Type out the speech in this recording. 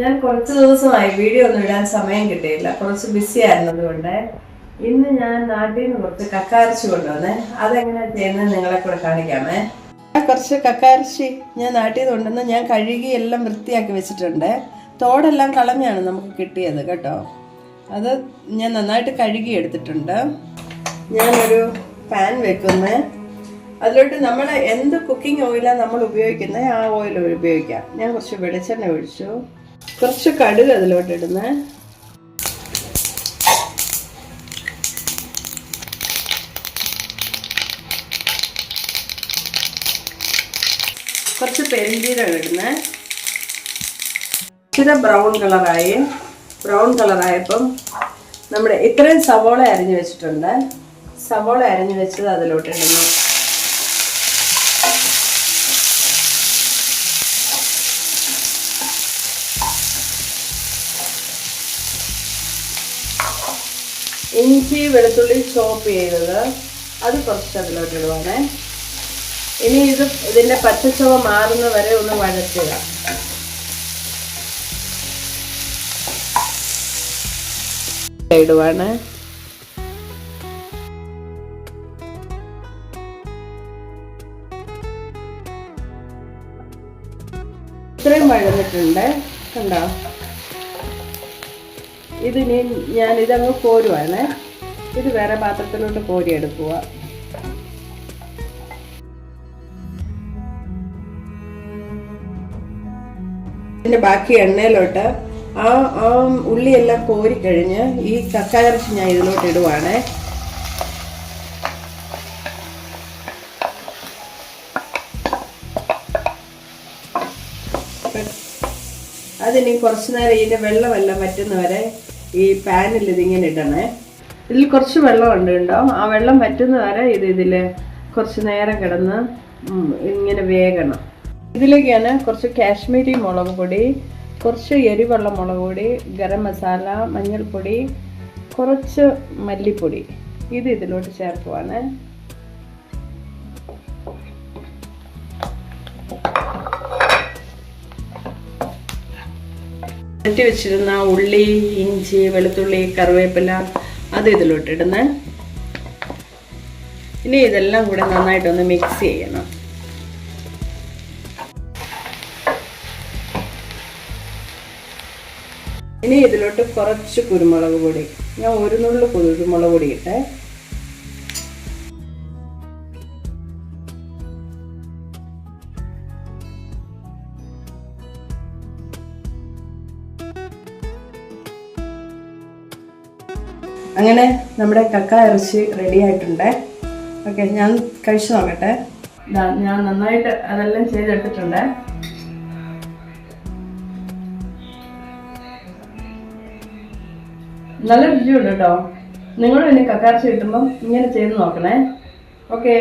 ഞാൻ കുറച്ച് ദിവസമായി വീഡിയോ ഒന്നും ഇടാൻ സമയം കിട്ടിയില്ല. കുറച്ച് ബിസി ആയിരുന്നതുകൊണ്ട് ഇന്ന് ഞാൻ നാട്ടിൽ നിന്ന് കുറച്ച് കക്കാർച്ചി കൊണ്ടുവന്നേ. അതെങ്ങനെയാ ചെയ്യുന്നത് നിങ്ങളെ കൂടെ കാണിക്കാമേ. കുറച്ച് കക്കാർച്ചി ഞാൻ നാട്ടിൽ നിന്ന് കൊണ്ടുവന്ന് ഞാൻ കഴുകി എല്ലാം വൃത്തിയാക്കി വെച്ചിട്ടുണ്ട്. തോടെല്ലാം കളഞ്ഞാണ് നമുക്ക് കിട്ടിയത് കേട്ടോ. അത് ഞാൻ നന്നായിട്ട് കഴുകി എടുത്തിട്ടുണ്ട്. ഞാനൊരു പാൻ വെക്കുന്നത് അതിലോട്ട് നമ്മൾ എന്ത് കുക്കിംഗ് ഓയിലാണ് നമ്മൾ ഉപയോഗിക്കുന്നത് ആ ഓയിൽ ഉപയോഗിക്കാം. ഞാൻ കുറച്ച് വെളിച്ചെണ്ണ ഒഴിച്ചു. കുറച്ച് കടുക് അതിലോട്ട് ഇടുന്നേ. കുറച്ച് പെരിഞ്ചീരകം ഇടുന്നേ. ഇച്ചിരി ബ്രൗൺ കളറായി. ബ്രൗൺ കളറായപ്പം നമ്മുടെ ഇത്രയും സവോള അരിഞ്ഞു വെച്ചിട്ടുണ്ട്. സവോള അരിഞ്ഞു വെച്ചത് അതിലോട്ട് ഇടുന്നു. ഇഞ്ചി വെളുത്തുള്ളി ചോപ്പ് ചെയ്തത്. അത് കുറച്ച് അതിലോട്ട് ഇടുവാണേ. ഇനി ഇത് ഇതിന്റെ പച്ചച്ചവ മാറുന്ന വരെ ഒന്ന് വഴറ്റുക. ഇടുവാണ്. ഇത്രയും വഴന്നിട്ടുണ്ട്. കണ്ടോ? ഇതിനി ഞാൻ ഇതങ്ങ് കോരുവാണ്. ഇത് വേറെ പാത്രത്തിലോട്ട് കോരി എടുക്കുക ഇതിന്റെ ബാക്കി എണ്ണയിലോട്ട് ആ ആ ഉള്ളിയെല്ലാം കോരി കഴിഞ്ഞ് ഈ കക്കായിറച്ചി ഞാൻ ഇതിലോട്ട് ഇടുവാണ്. അതിനി കുറച്ചു നേരം ഇതിന്റെ വെള്ളമെല്ലാം വറ്റുന്നവരെ ഈ പാനിൽ ഇതിങ്ങനെ ഇടണേ. ഇതിൽ കുറച്ച് വെള്ളം കേട്ടോ. ആ വെള്ളം പറ്റുന്ന വരെ ഇത് ഇതിൽ കുറച്ച് നേരം കിടന്ന് ഇങ്ങനെ വേകണം. ഇതിലേക്കാണ് കുറച്ച് കാശ്മീരി മുളക് പൊടി കുറച്ച് എരിവെള്ള മുളക് പൊടി ഗരം മസാല മഞ്ഞൾപ്പൊടി കുറച്ച് മല്ലിപ്പൊടി. ഇത് ഇതിലോട്ട് ചേർക്കുവാണ്. വെട്ടി വെച്ചിരുന്ന ഉള്ളി ഇഞ്ചി വെളുത്തുള്ളി കറിവേപ്പില അത് ഇതിലോട്ടിടുന്ന. ഇനി ഇതെല്ലാം കൂടെ നന്നായിട്ടൊന്ന് മിക്സ് ചെയ്യണം. ഇനി ഇതിലോട്ട് കുറച്ച് കുരുമുളക് പൊടി. ഞാൻ ഒരു നുള്ളു കുരുമുളക് പൊടി ഇട്ടേ. അങ്ങനെ നമ്മുടെ കക്ക ഇറച്ചി റെഡി ആയിട്ടുണ്ട്. ഓക്കെ ഞാൻ കഴിച്ചു നോക്കട്ടെ. ഞാൻ നന്നായിട്ട് അതെല്ലാം ചെയ്തെടുത്തിട്ടുണ്ട്. നല്ല രുചിയുണ്ട് കേട്ടോ. നിങ്ങളും എന്നെ കക്കാർച്ച കിട്ടുമ്പം ഇങ്ങനെ ചെയ്ത് നോക്കണേ. ഓക്കെ